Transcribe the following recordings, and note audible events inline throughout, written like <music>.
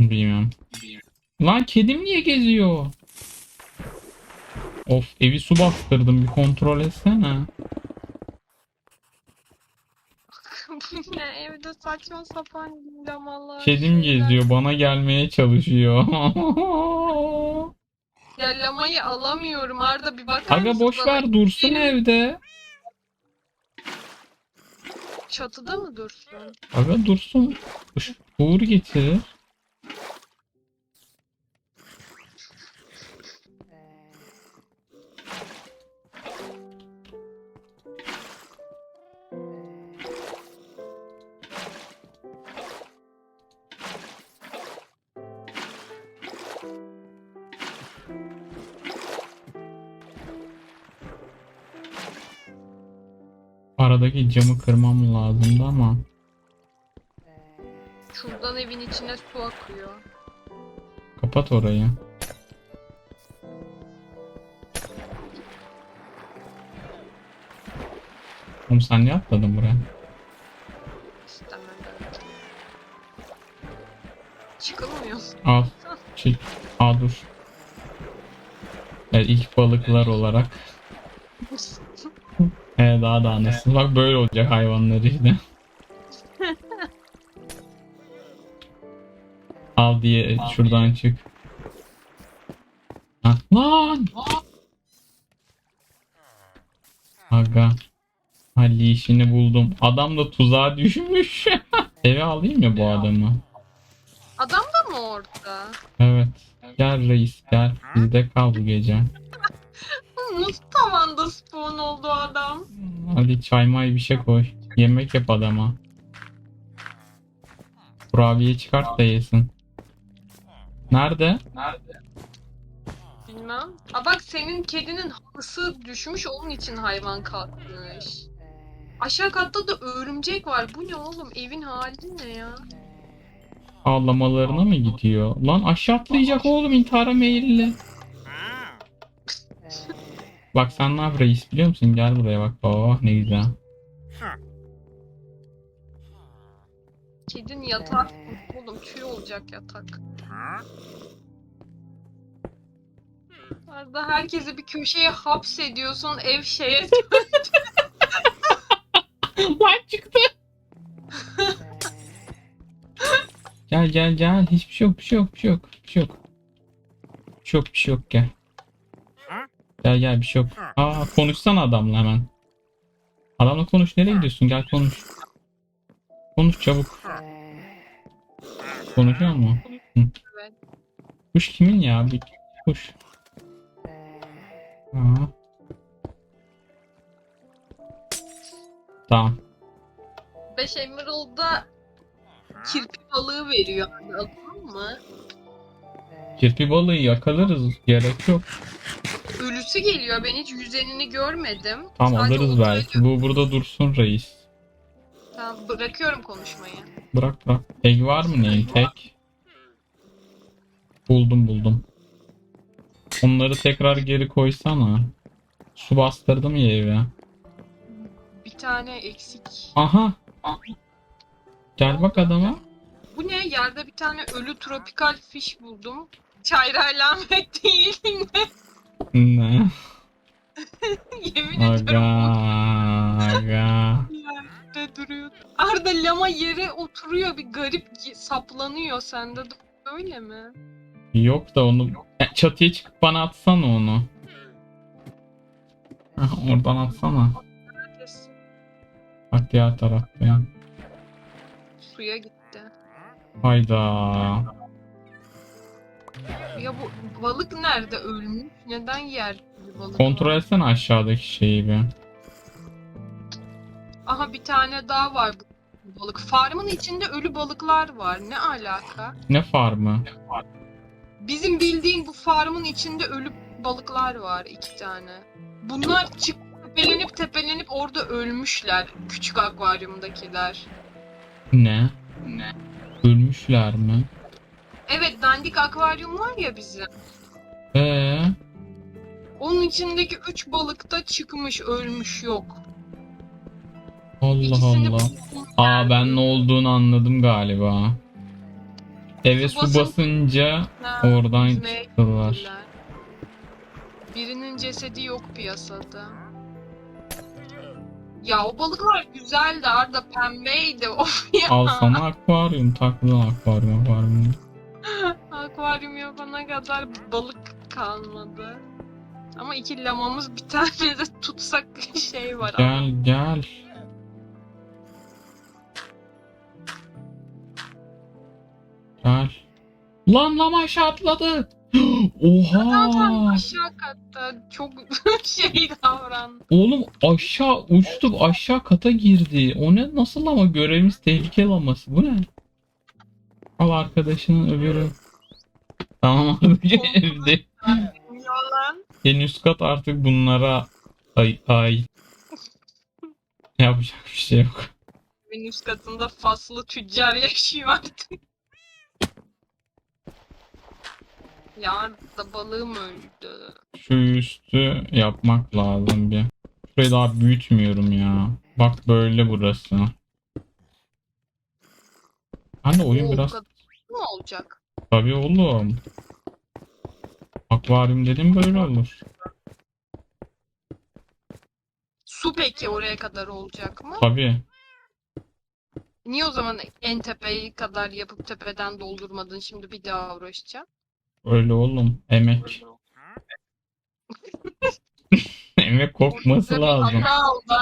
Bilmiyorum. Lan kedim niye geziyor? Of evi su bastırdım bir kontrol etsene. <laughs> Ne evde saçma sapan lamalar. Kedim geziyor bana gelmeye çalışıyor. <laughs> Ya lamayı alamıyorum Arda bir bakar Aga mısın boş bana? ver dursun evde. Çatıda mı dursun? Aga dursun. Uğur getirir. Aradaki camı kırmam lazımdı ama. Şuradan evin içine su akıyor. Kapat orayı. Oğlum sen niye atladın buraya? İstemem. Çıkılmıyor. Al. Çık. Aa dur. Evet ilk balıklar olarak. Daha da nasıl? Bak böyle olacak hayvanlar işte. <laughs> Al diye şuradan çık. Ha, lan! Aga. Halli işini buldum. Adam da tuzağa düşmüş. <laughs> Eve alayım ya bu adamı. Adam da mı orada? Evet. Gel reis gel. Bizde kal bu gece. <laughs> Nasıl tavanda spawn oldu adam? Hadi çay may bir şey koy. Yemek yap adama. Kurabiye çıkart da yesin. Nerede? Bilmem. Aa bak senin kedinin halısı düşmüş onun için hayvan kalkmış. Aşağı katta da örümcek var. Bu ne oğlum? Evin hali ne ya? Ağlamalarına mı gidiyor? Lan aşağı atlayacak oğlum intihara meyilli. Bak sen ne yap reis biliyor musun? Gel buraya bak. Oh ne güzel. Kedin yatak. Oğlum tüy olacak yatak. Arada herkesi bir köşeye hapsediyorsun ev şeye <laughs> Lan çıktı. gel gel gel. Hiçbir şey yok, bir şey yok, bir şey yok, bir şey yok. Bir şey yok, bir şey yok gel. Gel gel bir şey yok. Aa konuşsana adamla hemen. Adamla konuş. Nereye gidiyorsun? Gel konuş. Konuş çabuk. Konuşuyor mu? Hı. Kuş kimin ya? Bir kuş. Aa. Tamam. 5 Emerald'da kirpi balığı veriyor. Anladın mı? Kirpi balığı yakalarız. Gerek yok. Ölüsü geliyor. Ben hiç yüzenini görmedim. Tamam Sadece alırız belki. Bu burada dursun reis. Tamam bırakıyorum konuşmayı. Bırak bırak. Tek var mı neyin tek? Buldum buldum. Onları tekrar geri koysana. Su bastırdım ya eve. Bir tane eksik. Aha. Gel bak adama. Bu ne? Yerde bir tane ölü tropikal fish buldum. Çayra alamet değil mi? Ne? <laughs> Yemin Aga. ediyorum Aga. yerde duruyor. Arda lama yere oturuyor bir garip gi- saplanıyor. Sende de öyle mi? Yok da onu E, çatıya çıkıp bana atsana onu. Heh, oradan atsana. Neredesin? Bak diğer tarafta ya. Suya gitti. Hayda. Ya bu balık nerede ölmüş? Neden yer balık? Kontrol etsene aşağıdaki şeyi bir. Aha bir tane daha var bu balık. Farmın içinde ölü balıklar var. Ne alaka? Ne farmı? Bizim bildiğin bu farmın içinde ölü balıklar var iki tane. Bunlar çık tepelenip tepelenip orada ölmüşler. Küçük akvaryumdakiler. Ne? Ne? Ölmüşler mi? Evet dandik akvaryum var ya bizim. Ee, Onun içindeki üç balık da çıkmış ölmüş yok. Allah İkisini Allah. Aa ben ne olduğunu anladım galiba. Eve Su su basın- basınca Ha, oradan çıktılar. gittiler. Birinin cesedi yok piyasada. Ya o balıklar güzeldi Arda pembeydi of <laughs> ya. Al sana akvaryum takılı akvaryum akvaryum. Akvaryum yapana kadar balık kalmadı. Ama iki lamamız bir tane de tutsak şey var. Gel gel. Gel. Lan lama aşağı atladı. <gasps> Oha. aşağı katta çok <laughs> şey davrandı. Oğlum aşağı uçtu aşağı kata girdi. O ne nasıl ama görevimiz tehlike laması. Bu ne? Al arkadaşının öbürü. Tamam abi <laughs> evde. Yalan. En üst kat artık bunlara ay ay. Yapacak bir şey yok. Evin üst katında faslı tüccar yaşıyor artık. Ya da balığım öldü. Şu üstü yapmak lazım bir. Şurayı daha büyütmüyorum ya. Bak böyle burası. Hani oyun Oo, biraz mı olacak? tabii oğlum. Akvaryum dedim böyle olur. Su peki oraya kadar olacak mı? Tabii. Niye o zaman en tepeyi kadar yapıp tepeden doldurmadın şimdi bir daha uğraşacaksın? Öyle oğlum. Emek. <laughs> Emek kokması lazım. Bir hata oldu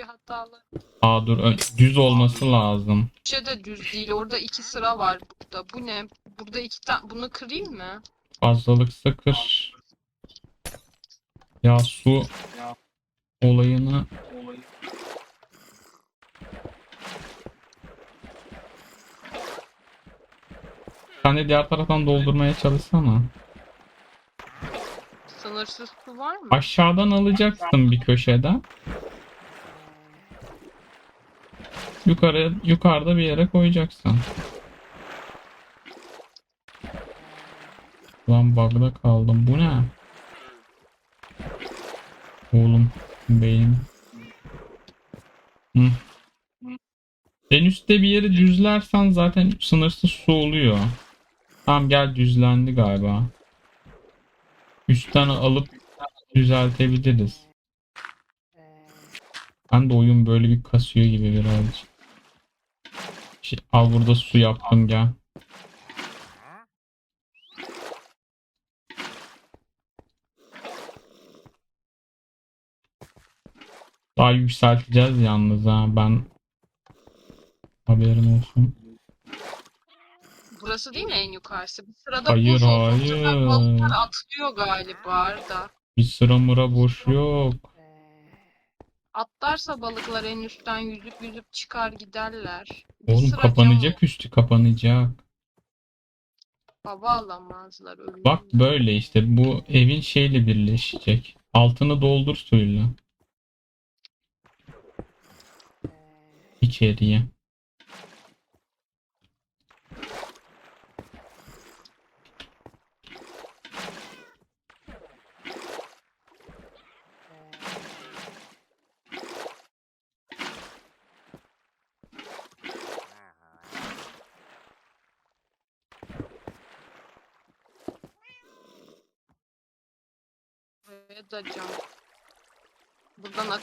Bir hatalı. Aa dur ö- düz olması lazım. Şey de düz değil. Orada iki sıra var burada. Bu ne? Burada iki tane. Bunu kırayım mı? Fazlalık sıkır. Ya su olayını sen de diğer taraftan doldurmaya çalışsana. Sınırsız su var mı? Aşağıdan alacaksın bir köşeden. Yukarı yukarıda bir yere koyacaksın. Lan bug'da kaldım. Bu ne? Oğlum beynim. Hı. En üstte bir yeri düzlersen zaten sınırsız su oluyor. Tamam gel düzlendi galiba. Üstten alıp düzeltebiliriz. Ben de oyun böyle bir kasıyor gibi birazcık. Şey, al burada su yaptım gel. Daha yükselteceğiz yalnız ha ben haberim olsun. Burası değil mi en yukarısı? Bir sırada Hayır, buz hayır. Balıklar atlıyor galiba Arda. Bir sıra mıra boş yok. Atlarsa balıklar en üstten yüzüp yüzüp çıkar giderler. Bir Oğlum sıra kapanacak üstü kapanacak. cam- Hava alamazlar ölürler. Bak böyle işte bu evin şeyle birleşecek. Altını doldur suyla. İçeriye. Buraya da cam.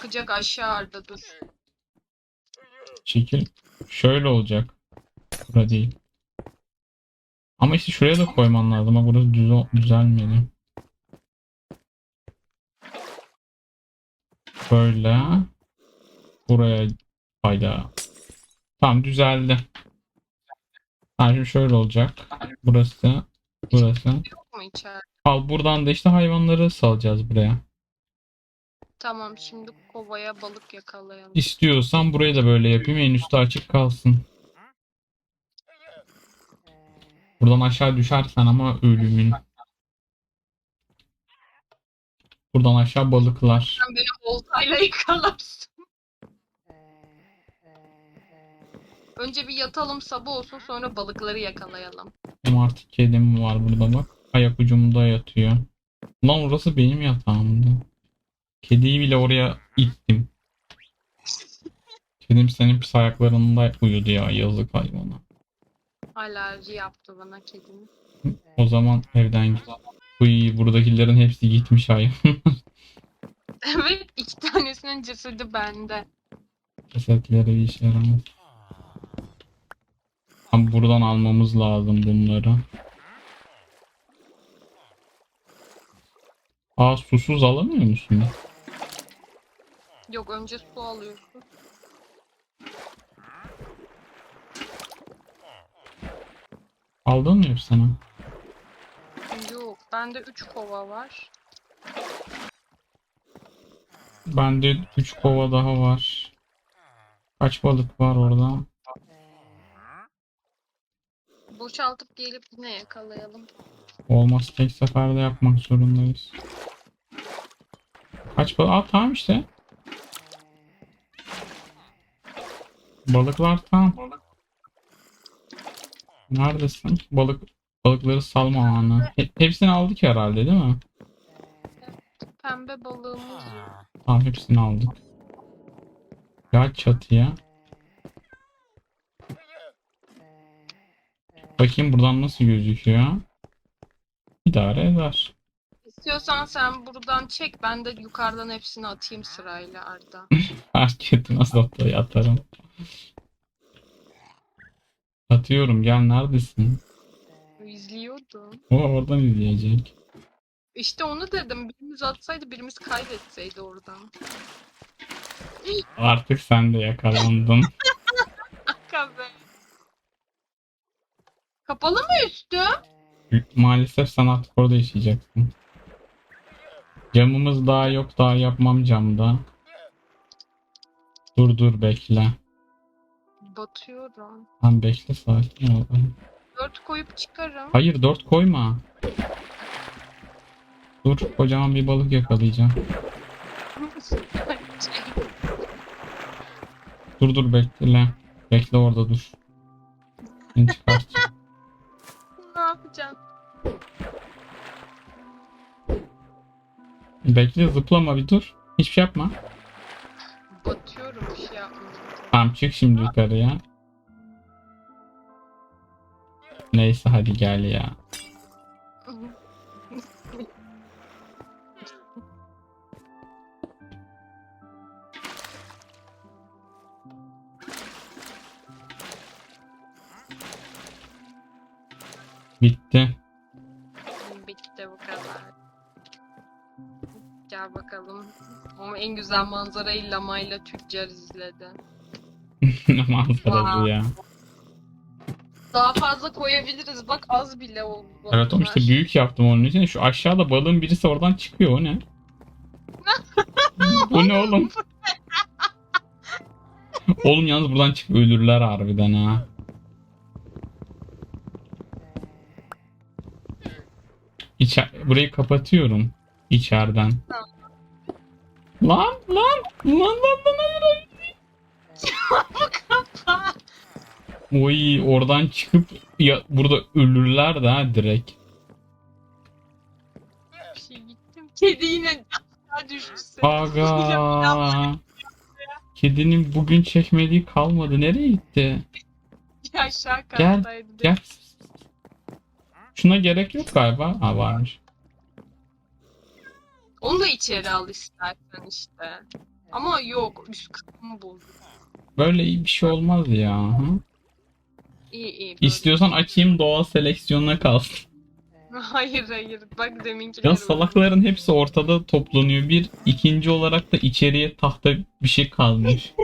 Buradan akacak aşağı Arda dur. Şekil şöyle olacak. Bura değil. Ama işte şuraya da koyman lazım. Ama burası düz düzelmedi. Böyle. Buraya hayda. Tamam düzeldi. Ha, şimdi şöyle olacak. Burası. Burası. Al buradan da işte hayvanları salacağız buraya. Tamam şimdi kovaya balık yakalayalım. İstiyorsan burayı da böyle yapayım. En üstü açık kalsın. Buradan aşağı düşersen ama ölümün. Buradan aşağı balıklar. Sen beni oltayla <laughs> yakalarsın. Önce bir yatalım sabah olsun sonra balıkları yakalayalım. Ama artık kedim var burada bak. Ayak ucumda yatıyor. Lan orası benim yatağımdı. Kediyi bile oraya ittim. Kedim senin pis ayaklarında uyudu ya yazık hayvana. Alerji yaptı bana kedim. O zaman evden git. Uy buradakilerin hepsi gitmiş ay. <laughs> Evet iki tanesinin cesedi bende. Cesetleri bir işe yaramaz. Ama buradan almamız lazım bunları. Aa susuz alamıyor musun? Yok önce su alıyorsun. Aldın mı hepsini? Yok bende 3 kova var. Bende 3 kova daha var. Kaç balık var orada? Boşaltıp gelip yine yakalayalım. Olmaz tek seferde yapmak zorundayız. Kaç balık? Aa tamam işte. Balıklar tamam. Neredesin? Balık balıkları salma anı. He- hepsini aldık herhalde değil mi? Pembe balığımız yok. Tamam hepsini aldık. Gel çatıya. Bakayım buradan nasıl gözüküyor. İdare eder. İstiyorsan sen buradan çek ben de yukarıdan hepsini atayım sırayla Arda. <laughs> Fark etmez atlayı atarım. Atıyorum gel neredesin? İzliyordum. O oradan izleyecek. İşte onu dedim. Birimiz atsaydı birimiz kaybetseydi oradan. Artık sen de yakalandın. <laughs> Aga be. Kapalı mı üstü? Maalesef sen artık orada yaşayacaksın. Camımız daha yok daha yapmam camda. Dur dur bekle. Batıyorum. Tamam bekle sakin ol. Dört koyup çıkarım. Hayır dört koyma. Dur kocaman bir balık yakalayacağım. Dur dur bekle. Bekle orada dur. Seni çıkartacağım. ne yapacağım? Bekle zıplama bir dur. Hiçbir şey yapma. Batıyorum bir şey yapmayacağım. Tamam çık şimdi yukarıya. Neyse hadi gel ya. Gel bakalım. Ama en güzel manzarayı Lamayla tüccar izledi. <laughs> Manzarası ya. Daha fazla koyabiliriz. Bak az bile oldu. Evet oğlum işte bunlar. büyük yaptım onun için. Şu aşağıda balığın birisi oradan çıkıyor. O ne? <laughs> Bu ne oğlum? oğlum yalnız buradan çık ölürler harbiden ha. İçer burayı kapatıyorum içeriden. Lan lan lan lan lan hayır. <laughs> Oy oradan çıkıp ya burada ölürler de ha direkt. Bir şey gittim. Kedi yine aşağı düştü. Aga. <laughs> Kedinin bugün çekmediği kalmadı. Nereye gitti? aşağı Gel, kattaydı. Gel. Şuna gerek yok galiba. Ha varmış. Onu da içeri al istersen işte. Ama yok üst kısmı bozdu. Böyle iyi bir şey olmaz ya. Hı? İyi iyi. böyle. İstiyorsan açayım doğal seleksiyonuna kalsın. <laughs> Hayır hayır. Bak deminkileri Ya bak. salakların hepsi ortada toplanıyor. Bir ikinci olarak da içeriye tahta bir şey kalmış. <laughs>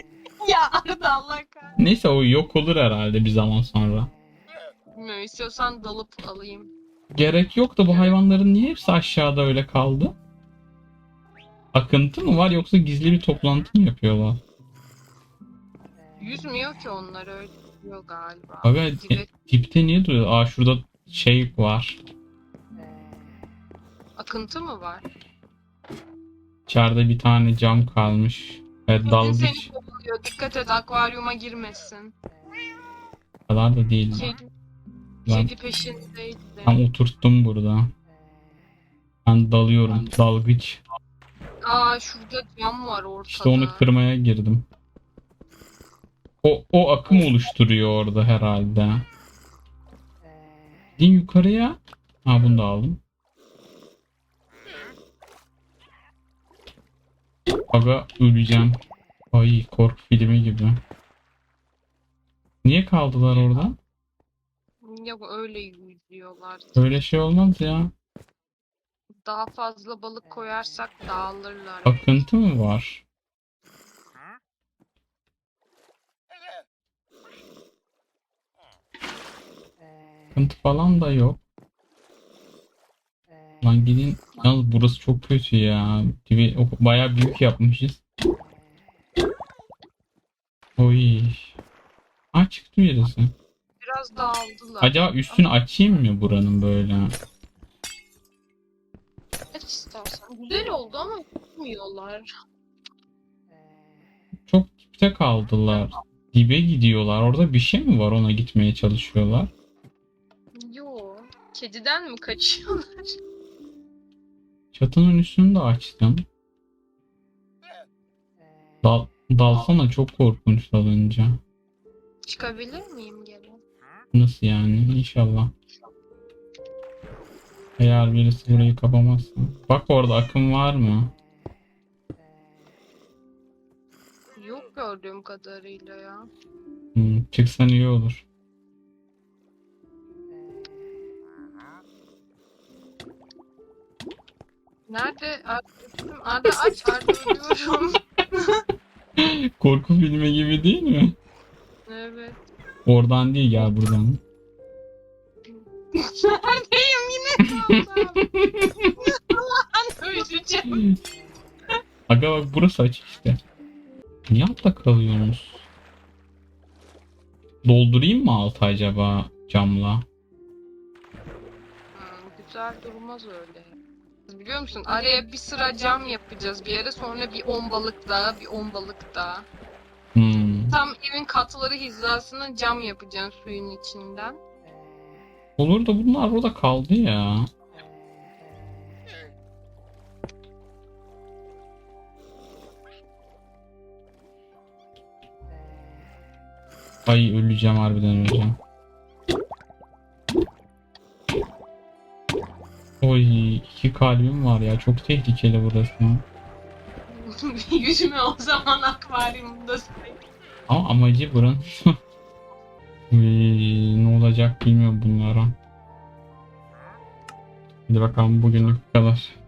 Ya Arda Allah kahretsin. Neyse o yok olur herhalde bir zaman sonra. Bilmiyorum istiyorsan dalıp alayım. Gerek yok da bu hayvanların niye hepsi aşağıda öyle kaldı? Akıntı mı var yoksa gizli bir toplantı mı yapıyorlar? Yüzmüyor ki onlar öyle diyor galiba. Dibe- e, dipte niye duruyor? Aa şurada şey var. akıntı mı var? İçeride bir tane cam kalmış. Ve Kedin dalgıç seni kovalıyor. Dikkat et akvaryuma girmesin. kadar da değil. Kedi, Ben kedi peşindeydi. tam oturttum burada. Ben dalıyorum. Dalgıç. Aa şurada cam var ortada. İşte onu kırmaya girdim. O, o akım oluşturuyor orada herhalde. Gidin yukarıya. Ha bunu da aldım. Aga öleceğim. Ay korku filmi gibi. Niye kaldılar orada? Yok öyle yüzüyorlar. Öyle şey olmaz ya. Daha fazla balık koyarsak dağılırlar. Akıntı mı var? Akıntı falan da yok. Lan gidin. Yalnız burası çok kötü ya. Dibi bayağı büyük yapmışız. Oy. Aa çıktı birisi. Biraz dağıldılar. Acaba üstünü açayım mı buranın böyle? Evet istersen. Güzel oldu ama gitmiyorlar. Çok dipte kaldılar. Dibe gidiyorlar. Orada bir şey mi var ona gitmeye çalışıyorlar? Yo. Kediden mi kaçıyorlar? Çatının üstünü de açtım. Dal, dalsana çok korkunç dalınca. Çıkabilir miyim geri? Nasıl yani? İnşallah. Eğer birisi burayı kapamazsa. Bak orada akım var mı? Yok gördüğüm kadarıyla ya. Hmm, çıksan iyi olur. Nerede? Arda, Arda aç Arda ölüyorum. <laughs> Korku filmi gibi değil mi? evet. Oradan değil gel buradan. <laughs> Neredeyim öleceğim. <laughs> Aga bak burası açık işte. Niye altta kalıyorsunuz? Doldurayım mı altı acaba camla? Hmm, güzel durmaz öyle. Biliyor musun? Araya bir sıra cam yapacağız bir yere sonra bir on balık daha bir on balık daha. Hmm. Tam evin katları hizasına cam yapacağım suyun içinden. Olur da bunlar burada kaldı ya. Ay öleceğim harbiden öleceğim. Oy iki kalbim var ya çok tehlikeli burası. <laughs> Yüzüme o zaman akvaryumda. Ama amacı buranın. <laughs> Uy, ne olacak bilmiyorum bunlara. Hadi bakalım bugünlük bu kadar.